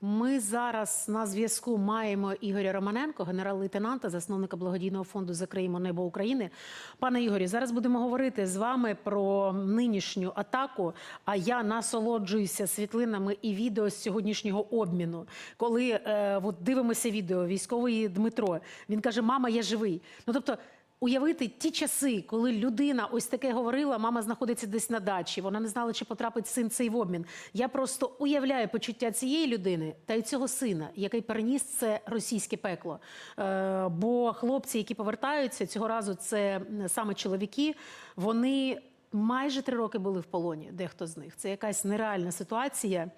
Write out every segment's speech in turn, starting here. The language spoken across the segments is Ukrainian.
Ми зараз на зв'язку маємо Ігоря Романенко, генерал-лейтенанта, засновника благодійного фонду Закриємо небо України. Пане Ігорі, зараз будемо говорити з вами про нинішню атаку. А я насолоджуюся світлинами і відео з сьогоднішнього обміну. Коли е, от дивимося відео, військовий Дмитро він каже: Мама, я живий. Ну тобто. Уявити ті часи, коли людина ось таке говорила, мама знаходиться десь на дачі, вона не знала, чи потрапить син цей в обмін. Я просто уявляю почуття цієї людини та й цього сина, який переніс це російське пекло. Е, бо хлопці, які повертаються цього разу, це саме чоловіки, вони майже три роки були в полоні, дехто з них. Це якась нереальна ситуація.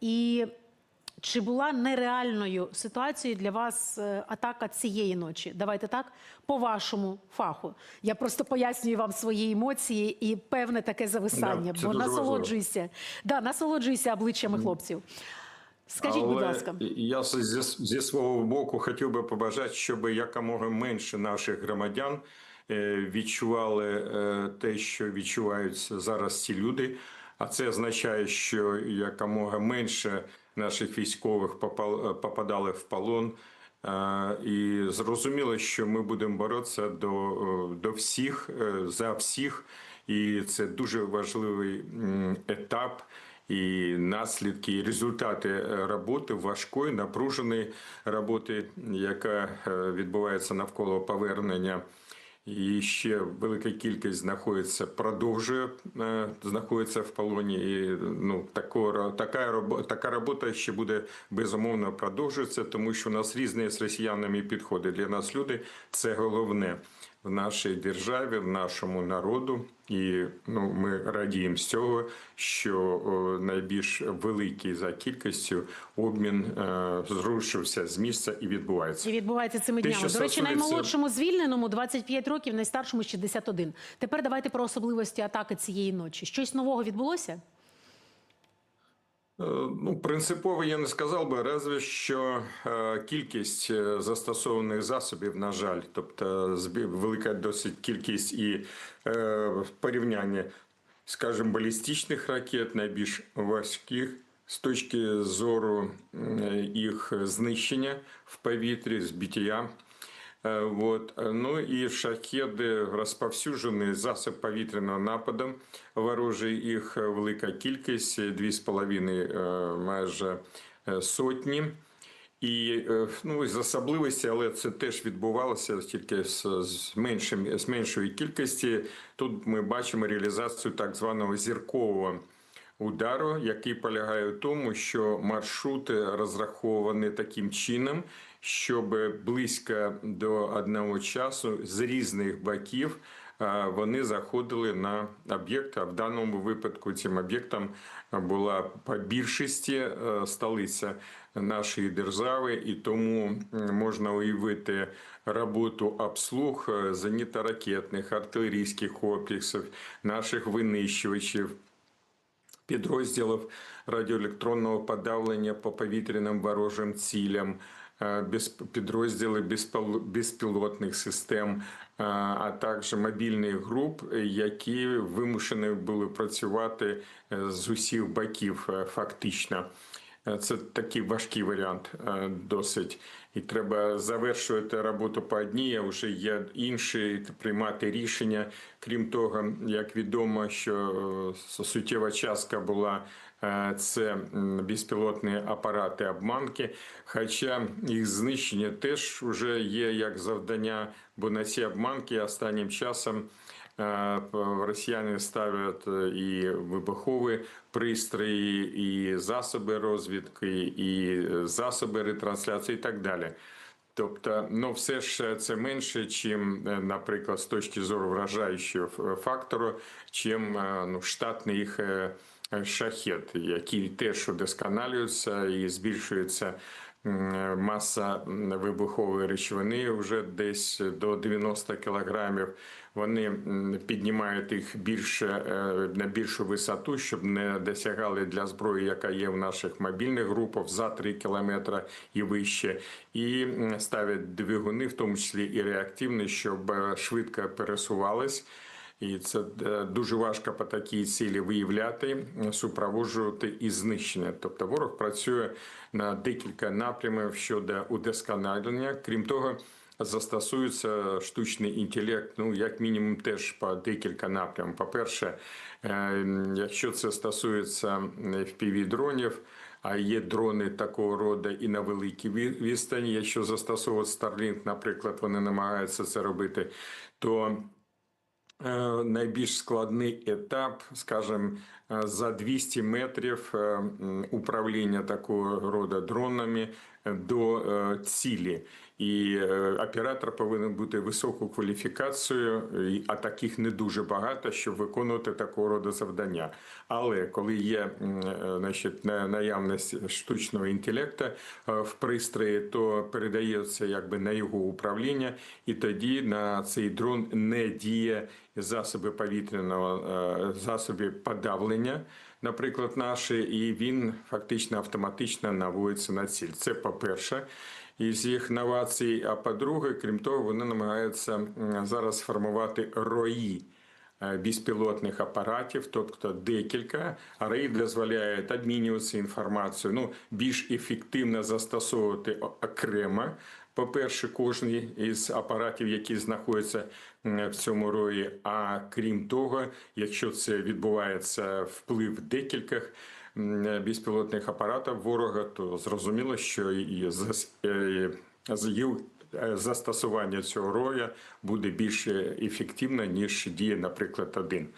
І чи була нереальною ситуацією для вас е, атака цієї ночі? Давайте так, по вашому фаху. Я просто пояснюю вам свої емоції і певне таке зависання, Да, бо дуже насолоджуюся, да, насолоджуюся обличчями хлопців. Скажіть, будь ласка. я зі, зі свого боку хотів би побажати, щоб якомога менше наших громадян е, відчували е, те, що відчувають зараз ці люди. А це означає, що якомога менше наших військових попал- попадали в полон. Е, І зрозуміло, що ми будемо боротися до, е, до всіх е, за всіх, і це дуже важливий етап. І наслідки, і результати е, роботи важкої, напруженої роботи, яка е, відбувається навколо повернення. І ще велика кількість знаходиться, продовжує е, знаходиться в полоні. І ну такого така робота, така робота ще буде безумовно продовжуватися, тому що у нас різні з росіянами підходи. Для нас люди це головне в нашій державі, в нашому народу. І ну, ми радіємо з цього, що найбільш великий за кількістю обмін е, зрушився з місця і відбувається. І відбувається цими Те, днями. До речі, стосується- наймолодшому звільненому 25 років, найстаршому 61. Тепер давайте про особливості атаки цієї ночі. Щось нового відбулося? Е, Ну, принципово я не сказав би, разве що е, кількість е, застосованих засобів, на жаль, тобто велика досить кількість і в порівнянні, скажімо, балістичних ракет, найбільш важких з точки зору їх знищення в повітрі, збиття. Е, Вот. Ну і шахеди розповсюджений засоб повітряного нападу. Ворожий їх велика кількість, дві з половиною е, майже сотні. І ну, з особливості, але це теж відбувалося тільки з, з, меншим, з меншої кількості. Тут ми бачимо реалізацію так званого зіркового удару, який полягає в тому, що маршрути розраховані таким чином, щоб близько до одного часу з різних боків е, вони заходили на об'єкт. А в даному випадку цим об'єктом була по більшості е, столиця нашої держави, і тому можна уявити роботу обслуг е, зенітно-ракетних, артилерійських комплексів, наших винищувачів підрозділів радіоелектронного подавлення по повітряним ворожим цілям, підрозділи безпілотних систем, е, а також мобільних груп, е, які вимушені були працювати е, з усіх боків е, фактично. Е, Це такий важкий варіант е, досить. І треба завершувати роботу по одній, а вже є інші приймати рішення. Крім того, як відомо, що е, суттєва частка була е, це безпілотні апарати обманки. Хоча їх знищення теж вже є як завдання, бо на ці обманки останнім часом. Е, Росіяни ставлять е, і вибухові пристрої, і засоби розвідки, і е, засоби ретрансляції, і так далі. Тобто, ну все ж це менше, чим, е, наприклад, з точки зору вражаючого фактору, чим е, ну, штатний їх е, е, шахет, який теж удосконалюється і збільшується маса вибухової речовини вже десь до 90 кілограмів. Вони піднімають їх більше е, на більшу висоту, щоб не досягали для зброї, яка є в наших мобільних групах за 3 кілометри і вище, і ставлять двигуни, в тому числі і реактивні, щоб е, швидко пересувались. І це е, дуже важко по такій цілі виявляти, супроводжувати і знищення. Тобто ворог працює на декілька напрямів щодо удосконалення. Крім того, застосується штучний інтелект, ну як мінімум, теж по декілька напрямів. По-перше, е, якщо це стосується fpv дронів, а є дрони такого роду і на великій відстані. Якщо застосовувати Starlink, наприклад, вони намагаються це робити, то найбільш складний етап, скажімо, е, за 200 метрів е, управління такого роду дронами до е, цілі. І е, оператор повинен бути високою кваліфікацією, а таких не дуже багато, щоб виконувати такого роду завдання. Але коли є е, значить, наявність штучного інтелекту е, в пристрої, то передається якби на його управління, і тоді на цей дрон не діє засоби повітряного засоби подавлення, наприклад, наші, і він фактично автоматично наводиться на ціль. Це по-перше. Із їх новацій. А по-друге, крім того, вони намагаються зараз формувати рої е, безпілотних апаратів, тобто декілька, а рей дозволяють обмінюватися інформацією, ну, більш ефективно застосовувати окремо. По-перше, кожний із апаратів, які знаходяться в цьому рої. А крім того, якщо це відбувається вплив декількох безпілотних апаратів ворога, то зрозуміло, що і з- е, застосування цього роя буде більш ефективно, ніж діє, наприклад, один.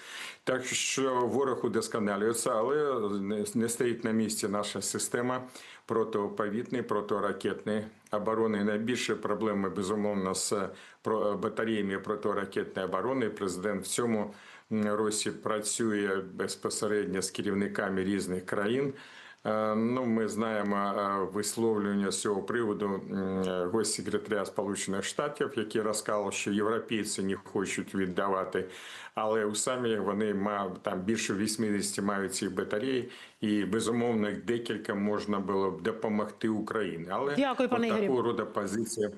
Так що ворог удосконалюється, але не- стоїть на місці наша система протиповітної, протиракетної оборони. Найбільше проблеми, безумовно, з про- батареями протиракетної оборони. Президент в цьому році працює безпосередньо з керівниками різних країн. Е, Ну, ми знаємо е, висловлювання з цього приводу госсекретаря Сполучених Штатів, який розказав, що європейці не хочуть віддавати, але у самі вони мав там більше 80 мають цих батарей, і безумовно декілька можна було б допомогти Україні. Але Дякую, пане такого роду позиція.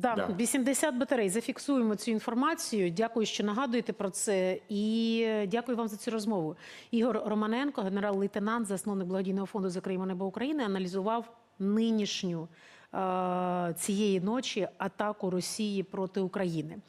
Да, Да. 80 батарей. Зафіксуємо цю інформацію. Дякую, що нагадуєте про це. І дякую вам за цю розмову. Ігор Романенко, генерал-лейтенант, засновник благодійного фонду «Закриємо небо України, аналізував нинішню е, цієї ночі атаку Росії проти України.